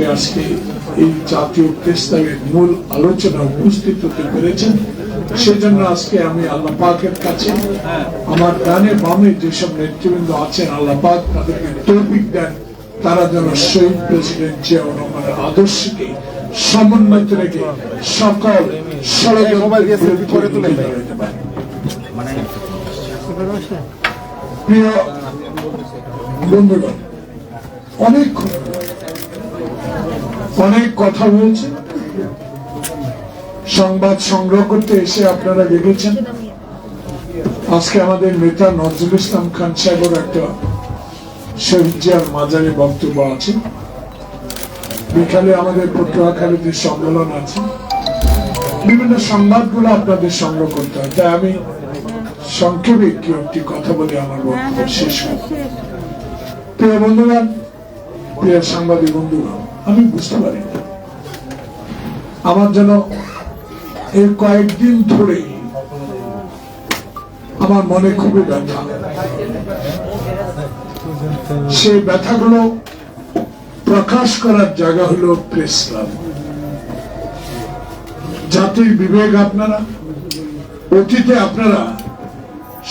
করে আজকে এই জাতীয় প্রস্তাবের মূল আলোচনা উপস্থিত হতে পেরেছেন। সেজন্য আজকে আমি আল্লাহ পাকের কাছে আমার ডানে বামে যেসব নেতৃবৃন্দ আছেন আল্লাহ পাক তাদেরকে তৌফিক দেন। তারা যেন শহীদ প্রেসিডেন্ট জিয়াউর রহমানের আদর্শকে সমন্বিত রেখে সকল। প্রিয় বন্ধুগণ অনেক অনেক কথা হয়েছে সংবাদ সংগ্রহ করতে এসে আপনারা দেখেছেন আজকে আমাদের নেতা নজরুল ইসলাম খান সাহেবের একটা শহীদ মাজারে বক্তব্য আছে। বিকালে আমাদের পটুয়াখালীতে সম্মেলন আছে। বিভিন্ন সংবাদগুলো আপনাদের সংগ্রহ করতে হয়। তাই আমি সংক্ষেপে কি একটি কথা বলে আমার বক্তব্য শেষ করব। প্রিয় বন্ধুগণ, প্রিয় সাংবাদিক বন্ধুগণ আমি বুঝতে পারি আমার যেন এই কয়েকদিন ধরে আমার মনে খুবই ব্যথা। সেই ব্যথাগুলো প্রকাশ করার জায়গা হলো প্রেস ক্লাব। জাতির বিবেক আপনারা, অতীতে আপনারা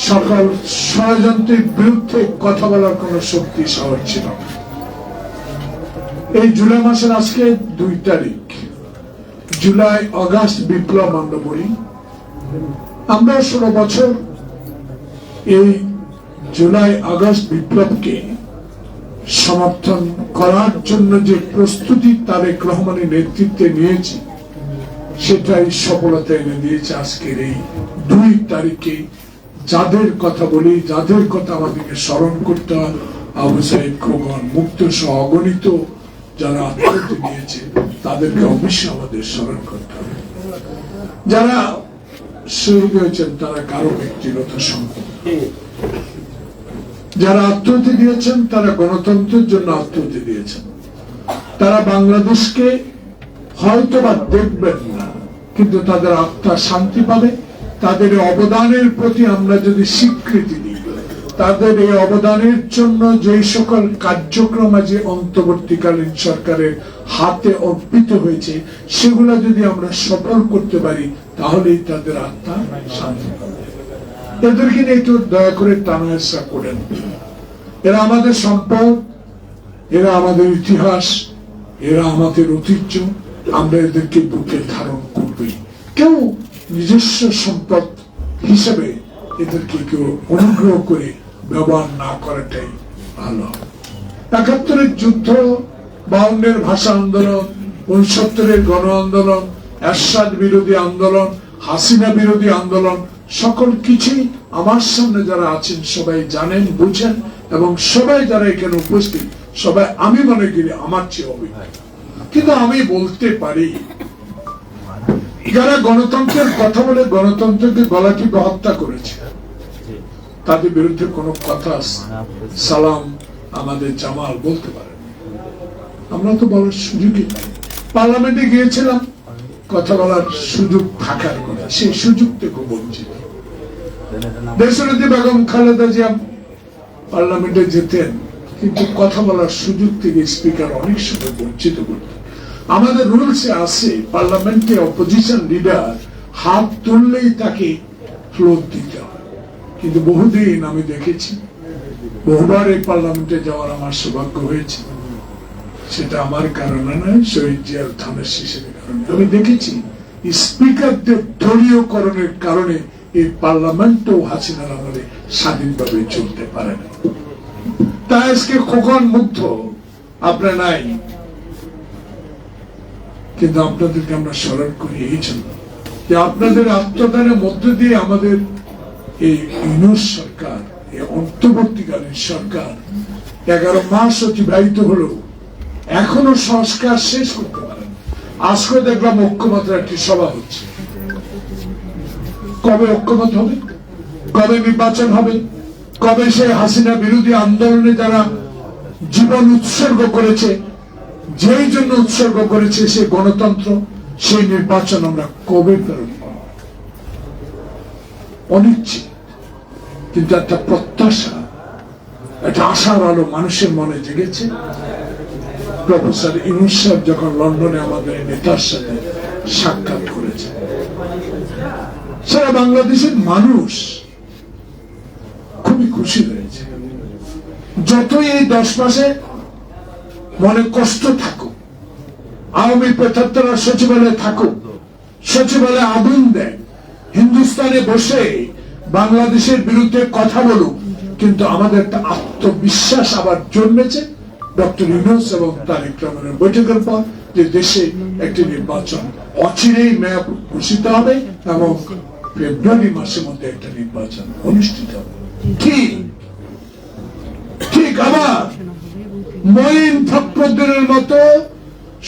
সকল ষড়যন্ত্রের বিরুদ্ধে কথা বলার কোন শক্তি সহজ ছিল না। এই জুলাই মাসের আজকে দুই তারিখ। জুলাই, অগাস্ট বিপ্লব আমরা বলি। আমরা ষোলো বছর এই জুলাই আগস্ট বিপ্লবকে সমর্থন করার জন্য যে প্রস্তুতি তারেক রহমানের নেতৃত্বে নিয়েছি, সেটাই সফলতা এনে দিয়েছে আজকের এই দুই তারিখে। যাদের কথা বলি, যাদের কথা আমাদেরকে স্মরণ করতে হয়, আবু সাইদ খোকন, মুক্ত সহ অগণিত যারা আত্মহত্যা দিয়েছে তাদেরকে অবশ্যই আমাদের স্মরণ করতে হবে। যারা শহীদ হয়েছেন, তারা কারও ব্যক্তিগত সম্পদ যারা আত্মহত্যা দিয়েছেন, তারা গণতন্ত্রের জন্য আত্মহত্যা দিয়েছেন। তারা বাংলাদেশকে হয়তো বা দেখবেন না, কিন্তু তাদের আত্মা শান্তি পাবে। তাদের অবদানের প্রতি আমরা যদি স্বীকৃতি দিই তাদের এই অবদানের জন্য যে সকল কার্যক্রম আজ অন্তর্বর্তীকালীন সরকারের হাতে অর্পিত হয়েছে, সেগুলো যদি আমরা সফল করতে পারি, তাহলেই তাদের আত্মা শান্তি পাবে। এদেরকে নিয়ে একটু দয়া করে টানাহেসা করেন। এরা আমাদের সম্পদ, এরা আমাদের ইতিহাস, এরা আমাদের ঐতিহ্য, আমরা এদেরকে বুকে ধারণ করবই। কেউ নিজস্ব সম্পদ হিসেবে এদেরকে কেউ অনুগ্রহ করে ব্যবহার না করাটাই ভালো। একাত্তরের যুদ্ধ বাউন্নের ভাষা আন্দোলন উনসত্তরের গণ আন্দোলন, এরশাদ বিরোধী আন্দোলন, হাসিনা বিরোধী আন্দোলন, সকল কিছুই আমার সামনে যারা আছেন, সবাই জানেন, বুঝেন, এবং সবাই যারা এখানে উপস্থিত, সবাই আমি মনে করি আমার চেয়ে অভিজ্ঞ। কিন্তু আমি বলতে পারি, যারা গণতন্ত্রের কথা বলে গণতন্ত্রকে গলা টিপে হত্যা করেছে তাদের বিরুদ্ধে কোনো কথা সালাম আমাদের জামাল বলতে পারে আমরা তো বলার সুযোগই পার্লামেন্টে গিয়েছিলাম কথা বলার সুযোগ থাকার কথা সেই সুযোগ থেকে বঞ্চিত। দেশরতী বেগম খালেদা জিয়া পার্লামেন্টে যেতেন কিন্তু কথা বলার সুযোগ থেকে স্পিকার অনেক সময় বঞ্চিত করতেন। আমাদের রুলসে আছে পার্লামেন্টে অপোজিশন লিডার হাত তুললেই তাকে ফ্লোর দিতে হয় কিন্তু বহুদিন আমি দেখেছি, বহুবার এই পার্লামেন্টে যাওয়ার আমার সৌভাগ্য হয়েছে। সেটা আমার কারণে নয়, শহীদ জিয়ার ধানের শিশিরের কারণে। আমি দেখেছি স্পিকারদের দলীয়করণের কারণে এই পার্লামেন্টও হাসিনার আমলে স্বাধীনভাবে চলতে পারে না। তা আজকে খোকন মুগ্ধ, আপনার নাই। কিন্তু আপনাদেরকে আমরা স্মরণ করি এই জন্য যে আপনাদের আত্মদানের মধ্য দিয়ে আমাদের এই ইউনুস সরকার, এই অন্তর্বর্তীকালীন সরকার, এগারো মাস অতিবাহিত হলো এখনও সংস্কার শেষ করতে পারেন। আজকে দেখলাম ঐক্যমাত্রা একটি সভা হচ্ছে। কবে ঐক্যমত হবে? কবে নির্বাচন হবে? কবে সেই হাসিনা বিরোধী আন্দোলনে যারা জীবন উৎসর্গ করেছে? যেই জন্য উৎসর্গ করেছে সে গণতন্ত্র, সেই নির্বাচন আমরা কবে প্রেরণ করব অনিশ্চিত। কিন্তু একটা প্রত্যাশা, একটা আশার আলো মানুষের মনে জেগেছে। প্রফেসর ইনুস সাহেব যখন লন্ডনে আমাদের নেতার সাথে সাক্ষাৎ করেছে সারা বাংলাদেশের মানুষ খুবই খুশি হয়েছে। যতই এই দশ মাসে মনে কষ্ট থাকুক, আওয়ামী পেতাত্তরা সচিবালয়ে থাকুক, সচিবালয়ে আগুন দেয়, হিন্দুস্তানে বসে বাংলাদেশের বিরুদ্ধে কথা বলুক, কিন্তু আমাদের একটা আত্মবিশ্বাস আবার জন্মেছে। ডক্টর ইউনুস এবং তারেক রহমানের বৈঠকের পর যে দেশে একটি নির্বাচন অচিরেই মেয়াদ ঘোষিত হবে এবং ফেব্রুয়ারি মাসের মধ্যে একটা নির্বাচন অনুষ্ঠিত হবে। ঠিক ঠিক আবার মঈন ফখরুদ্দিনের মতো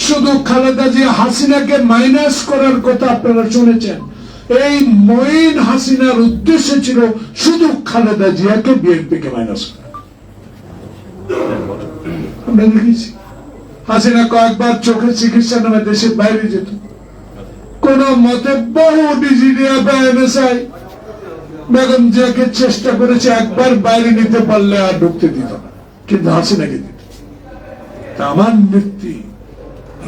শুধু খালেদা জিয়া হাসিনাকে মাইনাস করার কথা আপনারা শুনেছেন। এই মঈন হাসিনার উদ্দেশ্য ছিল শুধু খালেদা জিয়াকে বিএনপি কে মাইনাস করা। আমরা দেখেছি। হাসিনা কয়েকবার চোখের চিকিৎসা নামে দেশের বাইরে যেত। কোন মতে বহু ডিজিডিয়া বেএনএসআই বেগম জিয়াকে চেষ্টা করেছে একবার বাইরে নিতে পারলে আর ঢুকতে দিত না, কিন্তু হাসিনাকে দিত। আমার নেত্রী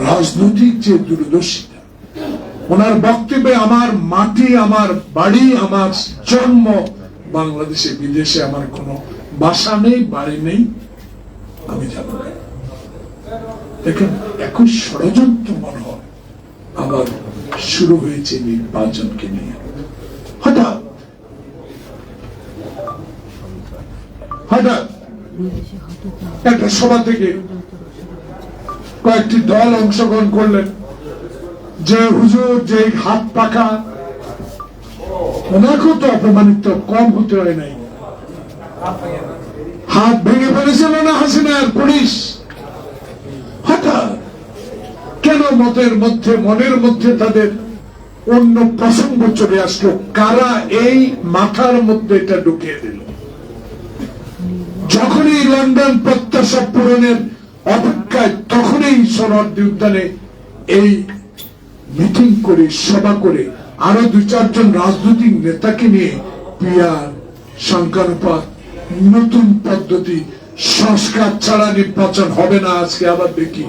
রাজনৈতিক যে দূরদর্শিতা ওনার বক্তব্যে আমার মাটি, আমার বাড়ি, আমার জন্ম, বাংলাদেশে, বিদেশে আমার কোনো বাসা নেই, বাড়ি নেই, আমি না। দেখেন এখন ষড়যন্ত্র মনে হয়, আবার শুরু হয়েছে নির্বাচনকে নিয়ে। হঠাৎ হঠাৎ, একটা সভা থেকে কয়েকটি দল অংশগ্রহণ করলেন। যে হুজুর, যে হাত পাখা, ওনাকেও তো অপমানিত, কম হতে হয় নাই। হাত ভেঙে ফেলেছিল না হাসিনার পুলিশ? হঠাৎ কেন মতের মধ্যে, মনের মধ্যে তাদের অন্য প্রসঙ্গ চলে আসলো? কারা এই মাথার মধ্যে এটা ঢুকিয়ে দিল? যখনই লন্ডন প্রত্যাশা পূরণের অপেক্ষায়, তখনই সনদ উদ্যানে এই মিটিং করে, সভা করে আরও দু চারজন রাজনৈতিক নেতাকে নিয়ে পিয়ার সংখ্যানুপাত নতুন পদ্ধতি, সংস্কার ছাড়া নির্বাচন হবে না আজকে আবার দেখি।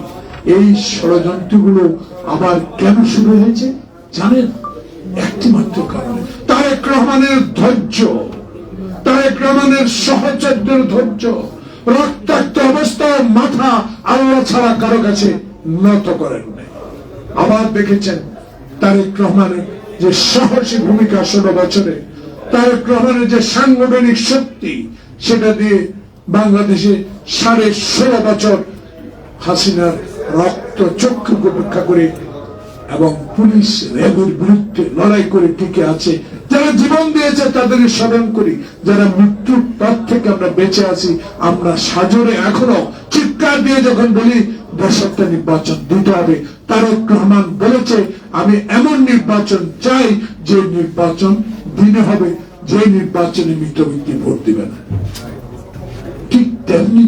এই ষড়যন্ত্রগুলো আবার কেন শুরু হয়েছে? জানেন একটি মাত্র কারণে। তারেক রহমানের ধৈর্য, তারেক রহমানের সহচর্যের ধৈর্য, রক্তাক্ত অবস্থায় মাথা আল্লাহ ছাড়া কারও কাছে নত করেন নাই দেখেছেন তারেক রহমানের যে সাহসী ভূমিকা ষোলো বছরে, তারেক রহমানের যে সাংগঠনিক শক্তি, সেটা দিয়ে বাংলাদেশে সাড়ে ষোলো বছর হাসিনার রক্ত চক্ষুকে উপেক্ষা করে এবং পুলিশ র্যাবের বিরুদ্ধে লড়াই করে টিকে আছে। যারা জীবন দিয়েছে, তাদের স্মরণ করি, যারা মৃত্যুর পর থেকে আমরা বেঁচে আছি, আমরা সাজরে এখনও চিৎকার দিয়ে যখন বলি দেশটা নির্বাচন দিতে হবে। তারেক রহমান বলেছে, আমি এমন নির্বাচন চাই যে নির্বাচন দিনে হবে, যে নির্বাচনে মৃত ব্যক্তি ভোট দিবে না। ঠিক তেমনি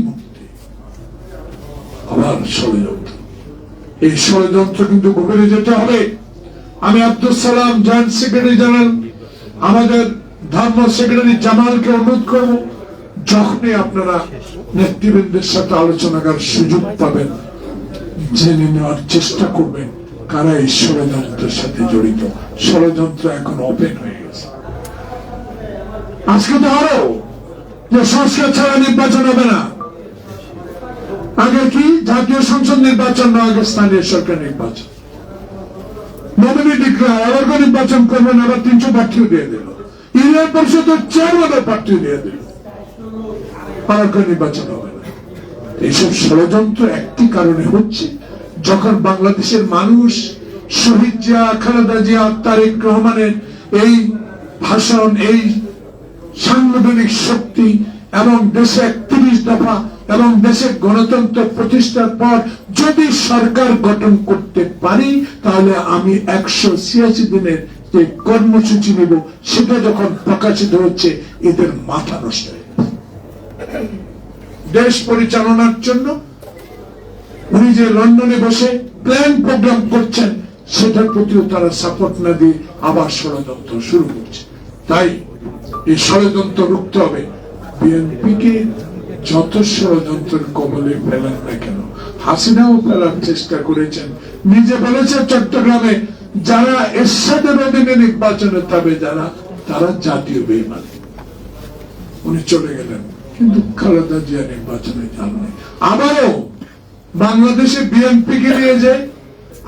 আবার ষড়যন্ত্র। এই ষড়যন্ত্র কিন্তু যেতে হবে। আমি Abdul Salam, joint secretary general, আমাদের ধর্ম সেক্রেটারি জামালকে অনুরোধ করব, যখনই আপনারা নেতৃবৃন্দের সাথে আলোচনা করার সুযোগ পাবেন জেনে নেওয়ার চেষ্টা করবেন কারা এই ষড়যন্ত্রের সাথে জড়িত। ষড়যন্ত্র এখন ওপেন হয়ে গেছে। আজকে তো আরও যে সংস্কার ছাড়া নির্বাচন হবে না। আগে কি জাতীয় সংসদ নির্বাচন নয় আগে স্থানীয় সরকার নির্বাচন। নির্বাচন করবেন আবার তিনশো প্রার্থীও দিয়ে দিল। ইউনিয়ন পরিষদের চেয়ারম্যানের প্রার্থী দিয়ে দিল। আবার নির্বাচন হবে না। এইসব ষড়যন্ত্র একটি কারণে হচ্ছে যখন বাংলাদেশের মানুষ শহীদ জিয়া, খালেদা জিয়া, তারেক রহমানের এই ভাষণ, এই সাংগঠনিক শক্তি এবং দেশে একত্রিশ দফা এবং দেশের গণতন্ত্র প্রতিষ্ঠার পর যদি সরকার গঠন করতে পারি, তাহলে আমি একশো ছিয়াশি দিনের যে কর্মসূচি নেব, সেটা যখন প্রকাশিত হচ্ছে, এদের মাথা নষ্ট। দেশ পরিচালনার জন্য উনি যে লন্ডনে বসে প্ল্যান প্রোগ্রাম করছেন, সেটার প্রতিও তারা সাপোর্ট না দিয়ে আবার ষড়যন্ত্র শুরু করছে। তাই এই ষড়যন্ত্র রুখতে হবে। বিএনপিকে যত ষড়যন্ত্রের কবলে ফেলেন না কেন, হাসিনাও ফেলার চেষ্টা করেছেন। নিজে বলেছে চট্টগ্রামে, যারা এরশাদের অধীনে নির্বাচনে তবে যারা, তারা জাতীয় বেইমান। উনি চলে গেলেন। কিন্তু খালেদা জিয়া নির্বাচনে যাননি আবারও বাংলাদেশে বিএনপি কে নিয়ে যায়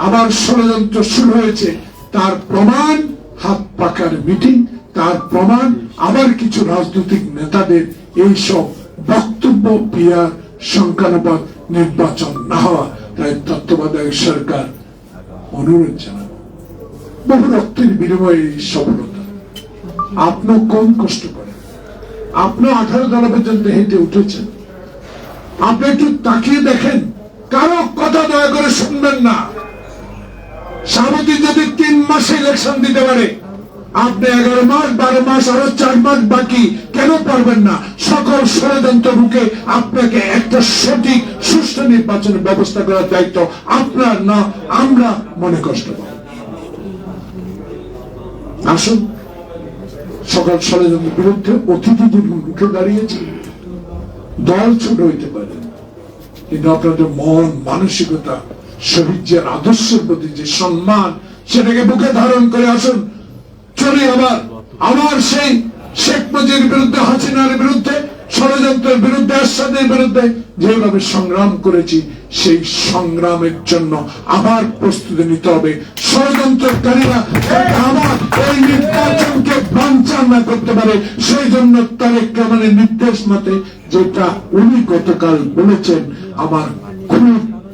আবার ষড়যন্ত্র শুরু হয়েছে, তার প্রমাণ হাত পাকার মিটিং, তার প্রমাণ আবার কিছু রাজনৈতিক নেতাদের এইসব বক্তব্য পিয়ার সংখ্যানুপাত নির্বাচন না হওয়া, তাই তত্ত্বাবধায়ক সরকার অনুরোধ জানাব। বহু রক্তের বিনিময়ে এই সফলতা। আপনিও কম কষ্ট করেন। আপনিও আঠারো দল পর্যন্ত হেঁটে উঠেছেন। আপনি একটু তাকিয়ে দেখেন, কারও কথা দয়া করে শুনবেন না। সামতি যদি তিন মাসে ইলেকশন দিতে পারে, আপনি এগারো মাস, বারো মাস, আরও চার মাস বাকি, কেন পারবেন না? সকল ষড়যন্ত্র রুখে আপনাকে একটা সঠিক, সুষ্ঠু নির্বাচনের ব্যবস্থা করার দায়িত্ব আপনার না, আমরা মনে কষ্ট পাবো আসুন। সকল ষড়যন্ত্রের বিরুদ্ধে অতিথি যিনি উঠে দাঁড়িয়েছে, দল ছোট হইতে পারে। কিন্তু আপনাদের মন, মানসিকতা শহীদের আদর্শের প্রতি যে সম্মান, সেটাকে বুকে ধারণ করে আসুন। চলি আবার আবার সেই শেখ মুজির বিরুদ্ধে, হাসিনার বিরুদ্ধে, ষড়যন্ত্রের বিরুদ্ধে, আসাদের বিরুদ্ধে যেভাবে সংগ্রাম করেছি সেই সংগ্রামের জন্য আবার প্রস্তুতি নিতে হবে। ষড়যন্ত্রকারীরা আবার এই নির্বাচনকে বাঞ্চাল না করতে পারে সেই জন্য তারেক রহমানের নির্দেশ মতে যেটা উনি গতকাল বলেছেন আমার খুব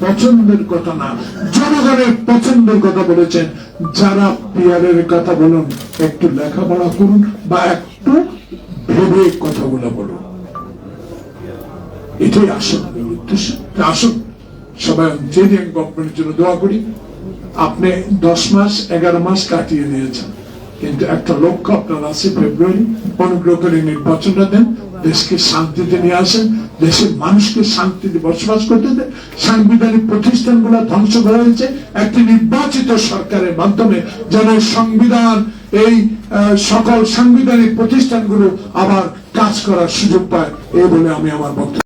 পছন্দের কথা না জনগণের পছন্দের কথা বলেছেন। যারা পিয়ারের কথা বলুন একটু লেখাপড়া করুন বা একটু ভেবে কথাগুলো বলুন। এটাই আসল উদ্দেশ্য তা আসুন সবাই ইঞ্জিনিয়ারিং গভর্নমেন্টের জন্য দোয়া করি। আপনি দশ মাস, এগারো মাস কাটিয়ে দিয়েছেন। কিন্তু একটা লক্ষ্য আপনার আছে ফেব্রুয়ারি অনুগ্রহ করে নির্বাচনটা দেন। দেশকে শান্তিতে নিয়ে আসেন। দেশের মানুষকে শান্তিতে বসবাস করতে দেন। সাংবিধানিক প্রতিষ্ঠানগুলো ধ্বংস করা হয়েছে। একটি নির্বাচিত সরকারের মাধ্যমে যেন সংবিধান, এই সকল সাংবিধানিক প্রতিষ্ঠানগুলো আবার কাজ করার সুযোগ পায়। এই বলে আমি আমার বক্তব্য